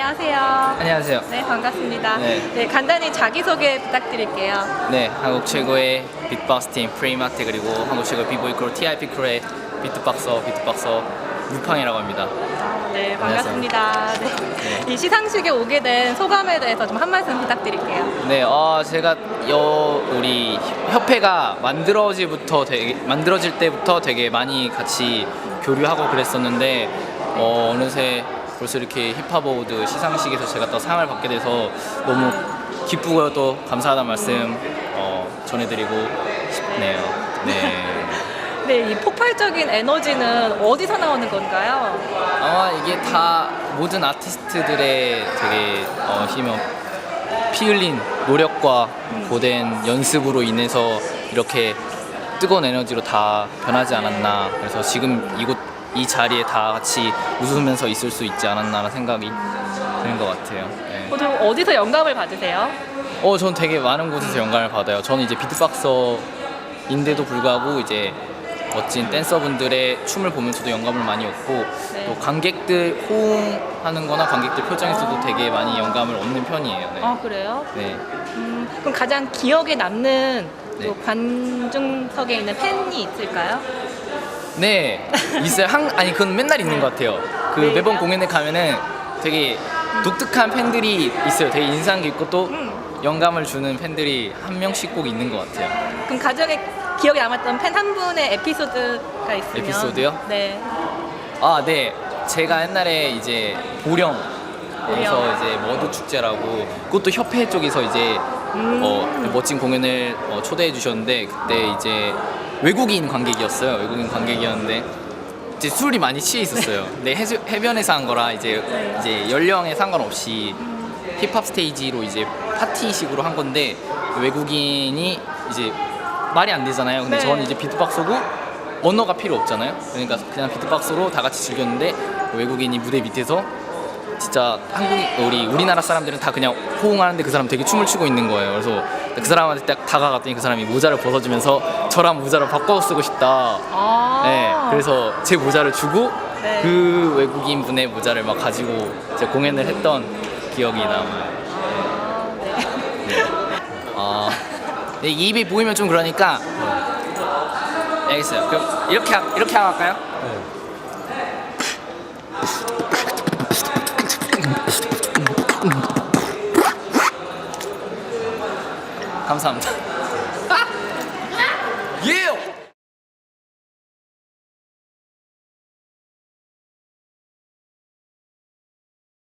안녕하세요. 안녕하세요. 네, 반갑습니다. 네. 네, 간단히 자기소개 부탁드릴게요. 네, 한국 최고의 빅박스 팀 프리마트 그리고 한국 최고의 비보이 크루 TIP 크루의 비트박서 비트박서 루팡이라고 합니다. 네, 반갑습니다. 네. 이 시상식에 오게 된 소감에 대해서 좀 한 말씀 부탁드릴게요. 네, 어, 제가 여 우리 협회가 만들어지부터 되게 만들어질 때부터 되게 많이 같이 교류하고 그랬었는데 어, 어느새 벌써 이렇게 힙합 어워드 시상식에서 제가 또 상을 받게 돼서 너무 기쁘고요 또 감사하다는 말씀 어, 전해드리고 싶네요. 네. 네, 이 폭발적인 에너지는 어디서 나오는 건가요? 아마 이게 다 모든 아티스트들의 되게 어, 힘을 피 흘린 노력과 고된 연습으로 인해서 이렇게 뜨거운 에너지로 다 변하지 않았나 그래서 지금 이곳 이 자리에 다 같이 웃으면서 있을 수 있지 않았나라는 생각이 드는 것 같아요. 네. 보통 어디서 영감을 받으세요? 어, 전 되게 많은 곳에서 영감을 받아요. 저는 이제 비트박서인데도 불구하고 이제 멋진 댄서분들의 춤을 보면서도 영감을 많이 얻고 네. 또 관객들 호응하는 거나 관객들 표정에서도 되게 많이 영감을 얻는 편이에요. 네. 아, 그래요? 네. 음, 그럼 가장 기억에 남는 네. 또 관중석에 있는 팬이 있을까요? 네. 있어요. 한, 아니, 그건 맨날 있는 것 같아요. 그 네. 매번 공연에 가면은 되게 독특한 팬들이 있어요. 되게 인상 깊고 또 음. 영감을 주는 팬들이 한 명씩 꼭 있는 것 같아요. 그럼 가장에 기억에 남았던 팬 한 분의 에피소드가 있으면 에피소드요? 네. 아, 네. 제가 옛날에 이제 보령 보령. 이제 머드 축제라고 그것도 협회 쪽에서 이제 음. 어, 그 멋진 공연을 어, 초대해 주셨는데 그때 이제 외국인 관객이었어요. 외국인 관객이었는데 이제 술이 많이 취해 있었어요. 근데 해수, 해변에서 한 거라 이제 네. 이제 연령에 상관없이 힙합 스테이지로 이제 파티식으로 한 건데 외국인이 이제 말이 안 되잖아요. 근데 네. 저는 이제 비트박스고 언어가 필요 없잖아요. 그러니까 그냥 비트박스로 다 같이 즐겼는데 외국인이 무대 밑에서 진짜 한국 우리 우리나라 사람들은 다 그냥 호응하는데 그 사람 되게 춤을 추고 있는 거예요. 그래서 그 사람한테 딱 다가갔더니 그 사람이 모자를 벗어주면서 저랑 모자를 바꿔 쓰고 싶다. 아. 네, 그래서 제 모자를 주고 네. 그 외국인 분의 모자를 막 가지고 제가 공연을 했던 기억이 남아요. 아, 네. 아, 네, 이 입이 보이면 좀 그러니까. 알겠어요. 그럼 이렇게 하- 이렇게 하고 할까요? 감사합니다.